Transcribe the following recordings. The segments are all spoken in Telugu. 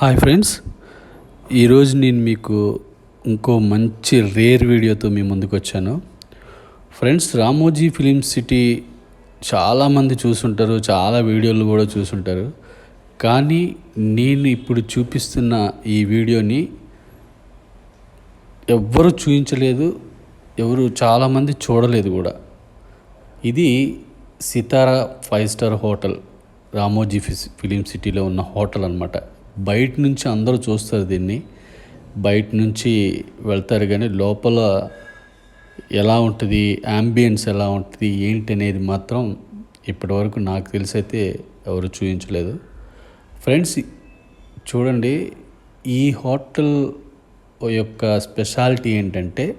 హాయ్ ఫ్రెండ్స్ ఈరోజు నేను మీకు ఇంకో మంచి రేర్ వీడియోతో మీ ముందుకు వచ్చాను. ఫ్రెండ్స్ రామోజీ ఫిలిం సిటీ చాలామంది చూసుంటారు చాలా వీడియోలు కూడా చూసుంటారు. కానీ నేను ఇప్పుడు చూపిస్తున్న ఈ వీడియోని ఎవ్వరు చూపించలేదు ఎవరు చాలామంది చూడలేదు కూడా. ఇది Sitara five star hotel Ramoji film సిటీలో ఉన్న హోటల్ అనమాట బయట నుంచి అందరూ చూస్తారు దీన్ని. బయట నుంచి వెళ్తారు కానీ లోపల ఎలా ఉంటుంది? యాంబియన్స్ ఎలా ఉంటుంది? ఏంటి అనేది మాత్రం ఇప్పటివరకు నాకు తెలిసి అయితే ఎవరు చూపించలేదు ఫ్రెండ్స్ చూడండి ఈ హోటల్ యొక్క స్పెషాలిటీ ఏంటంటే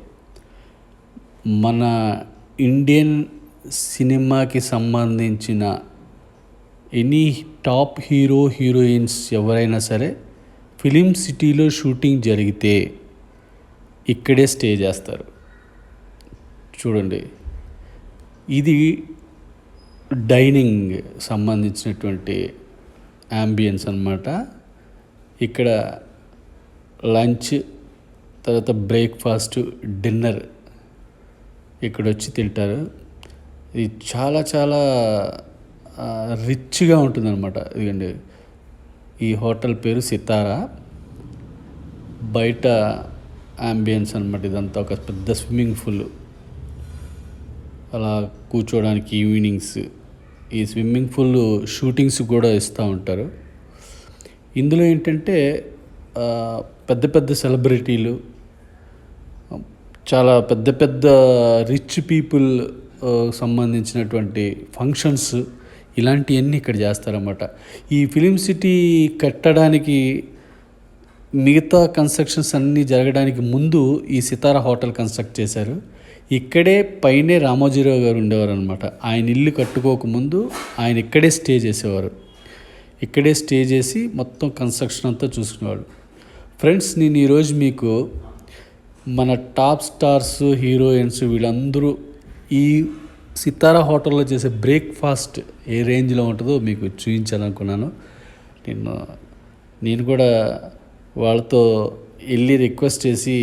మన ఇండియన్ సినిమాకి సంబంధించిన ఎనీ టాప్ హీరో హీరోయిన్స్ ఎవరైనా సరే ఫిలిం సిటీలో షూటింగ్ జరిగితే ఇక్కడే స్టే చేస్తారు. చూడండి. ఇది డైనింగ్ సంబంధించినటువంటి యాంబియన్స్ అనమాట ఇక్కడ లంచ్ తర్వాత బ్రేక్ఫాస్ట్ డిన్నర్ ఇక్కడ వచ్చి తింటారు. ఇది చాలా చాలా రిచ్గా ఉంటుందన్నమాట. ఇదిగండి. ఈ హోటల్ పేరు సితారా. బయట అంబియన్స్ అనమాట ఇదంతా. ఒక పెద్ద స్విమ్మింగ్ పూల్. అలా కూర్చోవడానికి ఈవినింగ్స్. ఈ స్విమ్మింగ్ పూల్ షూటింగ్స్ కూడా ఇస్తూ ఉంటారు. ఇందులో ఏంటంటే పెద్ద పెద్ద సెలబ్రిటీలు చాలా పెద్ద పెద్ద రిచ్ పీపుల్ సంబంధించినటువంటి ఫంక్షన్స్ ఇలాంటివన్నీ ఇక్కడ చేస్తారన్నమాట. ఈ ఫిలిం సిటీ కట్టడానికి మిగతా కన్స్ట్రక్షన్స్ అన్నీ జరగడానికి ముందు ఈ సితారా హోటల్ కన్స్ట్రక్ట్ చేశారు. ఇక్కడే పైనే రామోజీరావు గారు ఉండేవారు అనమాట ఆయన ఇల్లు కట్టుకోకముందు ఆయన ఇక్కడే స్టే చేసేవారు. ఇక్కడే స్టే చేసి మొత్తం కన్స్ట్రక్షన్ అంతా చూసుకునేవాడు ఫ్రెండ్స్ నేను ఈరోజు మీకు మన టాప్ స్టార్స్ హీరోయిన్స్ వీళ్ళందరూ ఈ సితారా హోటల్లో చేసే బ్రేక్ఫాస్ట్ ఏ రేంజ్లో ఉంటుందో మీకు చూపించాలనుకున్నాను నేను నేను కూడా వాళ్ళతో వెళ్ళి రిక్వెస్ట్ చేసి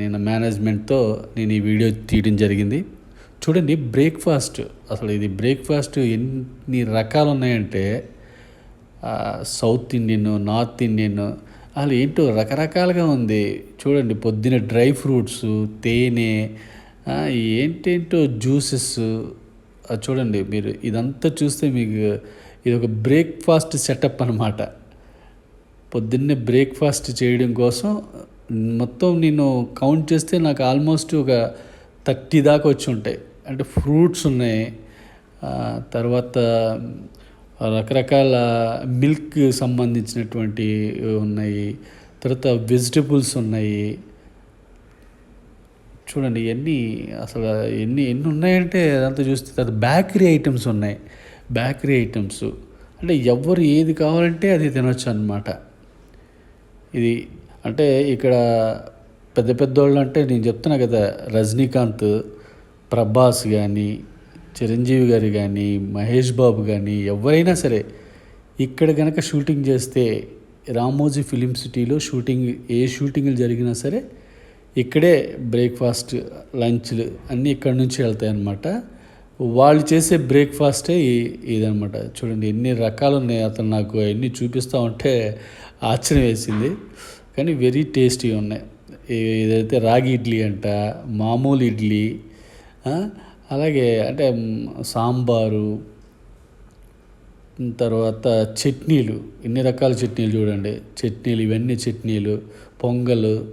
నేను మేనేజ్మెంట్తో నేను ఈ వీడియో తీయడం జరిగింది. చూడండి బ్రేక్ఫాస్ట్. అసలు ఇది బ్రేక్ఫాస్ట్ ఎన్ని రకాలు ఉన్నాయంటే సౌత్ ఇండియన్ నార్త్ ఇండియన్ అసలు ఏంటో రకరకాలుగా ఉంది. చూడండి పొద్దున డ్రై ఫ్రూట్స్ తేనె ఏంటేంటో జ్యూసెస్? చూడండి మీరు ఇదంతా చూస్తే మీకు ఇది ఒక బ్రేక్ఫాస్ట్ సెటప్ అనమాట పొద్దున్నే బ్రేక్ఫాస్ట్ చేయడం కోసం మొత్తం నేను కౌంట్ చేస్తే నాకు ఆల్మోస్ట్ ఒక థర్టీ దాకా వచ్చి ఉంటాయి. అంటే ఫ్రూట్స్ ఉన్నాయి. తర్వాత రకరకాల మిల్క్ సంబంధించినటువంటి ఉన్నాయి. తర్వాత వెజిటబుల్స్ ఉన్నాయి. చూడండి ఎన్ని అసలు ఎన్ని ఎన్ని ఉన్నాయంటే అదంతా చూస్తే తర్వాత బేకరీ ఐటమ్స్ ఉన్నాయి. Bakery items. అంటే ఎవరు ఏది కావాలంటే అది తినొచ్చు అనమాట ఇది అంటే ఇక్కడ పెద్ద పెద్దోళ్ళు అంటే నేను చెప్తున్నా కదా రజనీకాంత్ ప్రభాస్ కానీ చిరంజీవి గారు కానీ మహేష్ బాబు కానీ ఎవరైనా సరే ఇక్కడ కనుక షూటింగ్ చేస్తే రామోజీ ఫిలిం సిటీలో షూటింగ్ ఏ షూటింగ్లు జరిగినా సరే ఇక్కడే బ్రేక్ఫాస్ట్ లంచ్లు అన్నీ ఇక్కడ నుంచి వెళ్తాయి అన్నమాట వాళ్ళు చేసే బ్రేక్ఫాస్టే ఈ- ఇదనమాట చూడండి ఎన్ని రకాలు ఉన్నాయి అతను నాకు ఎన్ని చూపిస్తూ ఉంటే ఆశ్చర్యం వేసింది. కానీ వెరీ టేస్టీ ఉన్నాయి. ఏదైతే ఇదైతే రాగి ఇడ్లీ అంట మామూలు ఇడ్లీ అలాగే అంటే సాంబారు తర్వాత చట్నీలు ఎన్ని రకాల చట్నీలు చూడండి. చట్నీలు ఇవన్నీ చట్నీలు పొంగల్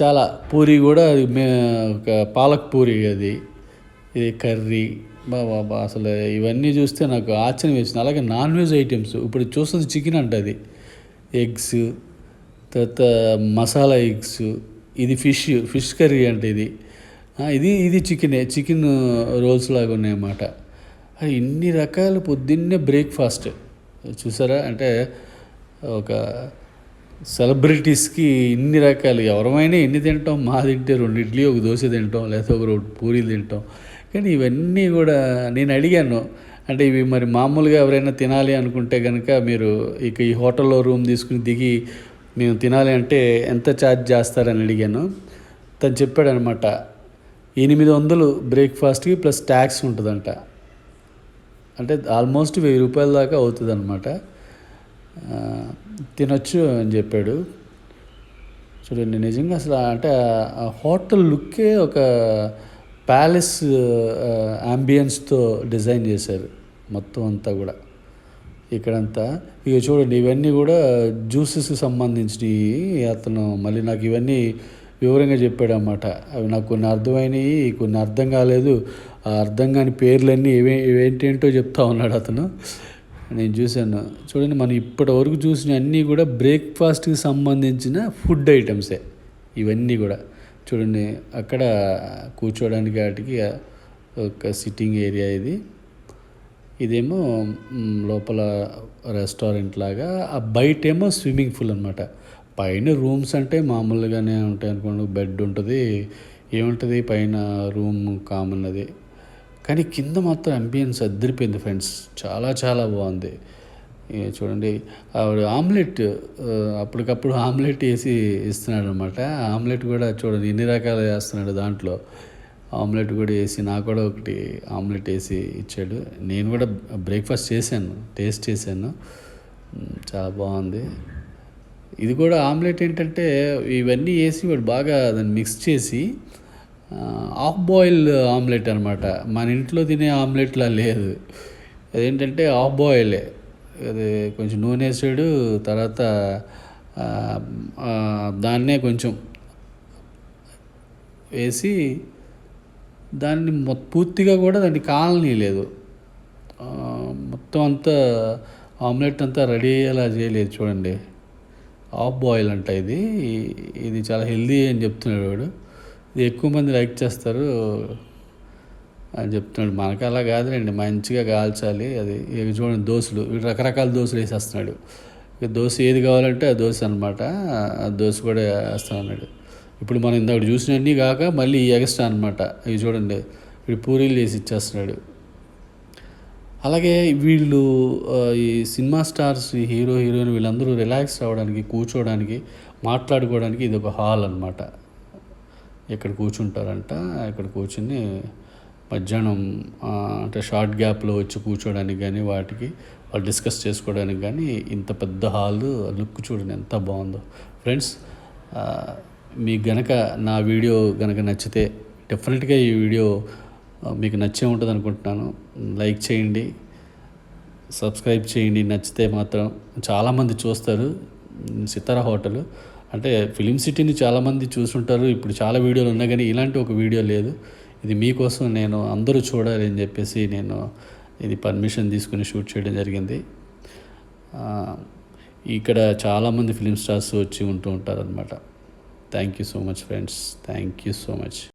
చాలా పూరి కూడా అది మే ఒక పాలక్ పూరి అది. ఇది కర్రీ బాబా అసలు ఇవన్నీ చూస్తే నాకు ఆశ్చర్యం వేసింది. అలాగే నాన్ వెజ్ ఐటమ్స్ ఇప్పుడు చూస్తుంది చికెన్ అంటది ఎగ్స్ తర్వాత మసాలా ఎగ్స్ ఇది ఫిష్ ఫిష్ కర్రీ అంటే ఇది. ఇది ఇది చికెనే చికెన్ రోల్స్ లాగా ఉన్నాయన్నమాట. ఇన్ని రకాలు పొద్దున్నే బ్రేక్ఫాస్ట్. చూసారా? అంటే ఒక సెలబ్రిటీస్కి ఇన్ని రకాలు ఎవరమైనా ఎన్ని తింటాం మా తింటే రెండు ఇడ్లీ ఒక దోశ తింటాం లేకపోతే ఒక రెండు పూరీలు తింటాం. కానీ ఇవన్నీ కూడా నేను అడిగాను. అంటే ఇవి మరి మామూలుగా ఎవరైనా తినాలి అనుకుంటే కనుక మీరు ఇక ఈ హోటల్లో రూమ్ తీసుకుని దిగి మేము తినాలి అంటే ఎంత ఛార్జ్ చేస్తారని అడిగాను. తను చెప్పాడనమాట ఎనిమిది వందలు బ్రేక్ఫాస్ట్కి ప్లస్ ట్యాక్స్ ఉంటుందంట. అంటే ఆల్మోస్ట్ వెయ్యి రూపాయల దాకా అవుతుంది అనమాట తినొచ్చు అని చెప్పాడు. చూడండి నిజంగా అసలు అంటే ఆ హోటల్ లుక్కే ఒక ప్యాలెస్ అంబియన్స్తో డిజైన్ చేశారు మొత్తం అంతా కూడా. ఇక్కడంతా ఇక చూడండి ఇవన్నీ కూడా జ్యూసెస్కి సంబంధించినవి అతను మళ్ళీ నాకు ఇవన్నీ వివరంగా చెప్పాడు అవి నాకు కొన్ని అర్థమైనవి కొన్ని అర్థం కాలేదు. ఆ అర్థం కాని పేర్లన్నీ ఏవే ఏంటేంటో చెప్తా ఉన్నాడు అతను. నేను చూశాను. చూడండి మనం ఇప్పటి వరకు చూసిన అన్నీ కూడా బ్రేక్ఫాస్ట్కి సంబంధించిన ఫుడ్ ఐటమ్సే ఇవన్నీ కూడా. చూడండి అక్కడ కూర్చోడానికి వాటికి ఒక సిట్టింగ్ ఏరియా ఇది. ఇదేమో లోపల రెస్టారెంట్ లాగా. ఆ బయట ఏమో స్విమ్మింగ్ పూల్ అనమాట పైన రూమ్స్ అంటే మామూలుగానే ఉంటాయి అనుకోండి. బెడ్ ఉంటుంది ఏముంటుంది? పైన రూమ్ కామన్ అది. కానీ కింద మాత్రం అంబియన్స్ అద్దరిపోయింది ఫ్రెండ్స్ చాలా చాలా బాగుంది. చూడండి ఆవిడ ఆమ్లెట్ అప్పటికప్పుడు ఆమ్లెట్ వేసి ఇస్తున్నాడు అనమాట ఆమ్లెట్ కూడా చూడండి ఎన్ని రకాలు వేస్తున్నాడు దాంట్లో. ఆమ్లెట్ కూడా వేసి నాకు కూడా ఒకటి ఆమ్లెట్ వేసి ఇచ్చాడు. నేను కూడా బ్రేక్ఫాస్ట్ చేశాను టేస్ట్ చేశాను. చాలా బాగుంది. ఇది కూడా ఆమ్లెట్ ఏంటంటే ఇవన్నీ వేసి వాడు బాగా దాన్ని మిక్స్ చేసి ఆఫ్ బాయిల్ ఆమ్లెట్ అనమాట మన ఇంట్లో తినే ఆమ్లెట్లా లేదు. అదేంటంటే ఆఫ్ బాయిలే. అది కొంచెం నూనె వేసాడు తర్వాత దాన్నే కొంచెం వేసి దాన్ని పూర్తిగా కూడా దాన్ని కాలనీ లేదు మొత్తం అంతా ఆమ్లెట్ అంతా రెడీ అయ్యేలా చేయలేదు చూడండి. ఆఫ్ బాయిల్ అంట ఇది. ఇది చాలా హెల్దీ అని చెప్తున్నాడు వాడు. ఎక్కువ మంది లైక్ చేస్తారు. అని చెప్తున్నాడు. మనకు అలా కాదులేండి. మంచిగా కాల్చాలి. అది ఇవి చూడండి. దోశలు వీడు రకరకాల దోశలు వేసేస్తున్నాడు. దోశ ఏది కావాలంటే ఆ దోశ అనమాట ఆ దోశ కూడా వేస్తాను అన్నాడు ఇప్పుడు మనం ఇందాక చూసినవన్నీ కాక మళ్ళీ ఎగస్ట్రా అనమాట ఇవి చూడండి. వీడు పూరీలు చేసి ఇచ్చేస్తున్నాడు. అలాగే వీళ్ళు ఈ సినిమా స్టార్స్ హీరో హీరోయిన్ వీళ్ళందరూ రిలాక్స్ అవ్వడానికి కూర్చోవడానికి మాట్లాడుకోవడానికి ఇది ఒక హాల్ అనమాట ఇక్కడ కూర్చుంటారంట. ఇక్కడ కూర్చుని మధ్యాహ్నం అంటే షార్ట్ గ్యాప్లో వచ్చి కూర్చోడానికి కానీ వాటికి వాళ్ళు డిస్కస్ చేసుకోవడానికి కానీ ఇంత పెద్ద హాల్ లుక్ చూడండి ఎంత బాగుందో. ఫ్రెండ్స్ మీకు గనక నా వీడియో గనక నచ్చితే డెఫినెట్గా ఈ వీడియో మీకు నచ్చే ఉంటుంది అనుకుంటున్నాను. లైక్ చేయండి. సబ్స్క్రైబ్ చేయండి. నచ్చితే మాత్రం చాలామంది చూస్తారు. సితారా హోటల్. అంటే ఫిలిం సిటీని చాలామంది చూసుంటారు. ఇప్పుడు చాలా వీడియోలు ఉన్నాయి కానీ ఇలాంటి ఒక వీడియో లేదు. ఇది మీకోసం నేను అందరూ చూడాలి అని చెప్పేసి నేను ఇది పర్మిషన్ తీసుకుని షూట్ చేయడం జరిగింది. ఇక్కడ చాలామంది ఫిలిం స్టార్స్ వచ్చి ఉంటూ ఉంటారనమాట thank you so much friends thank you so much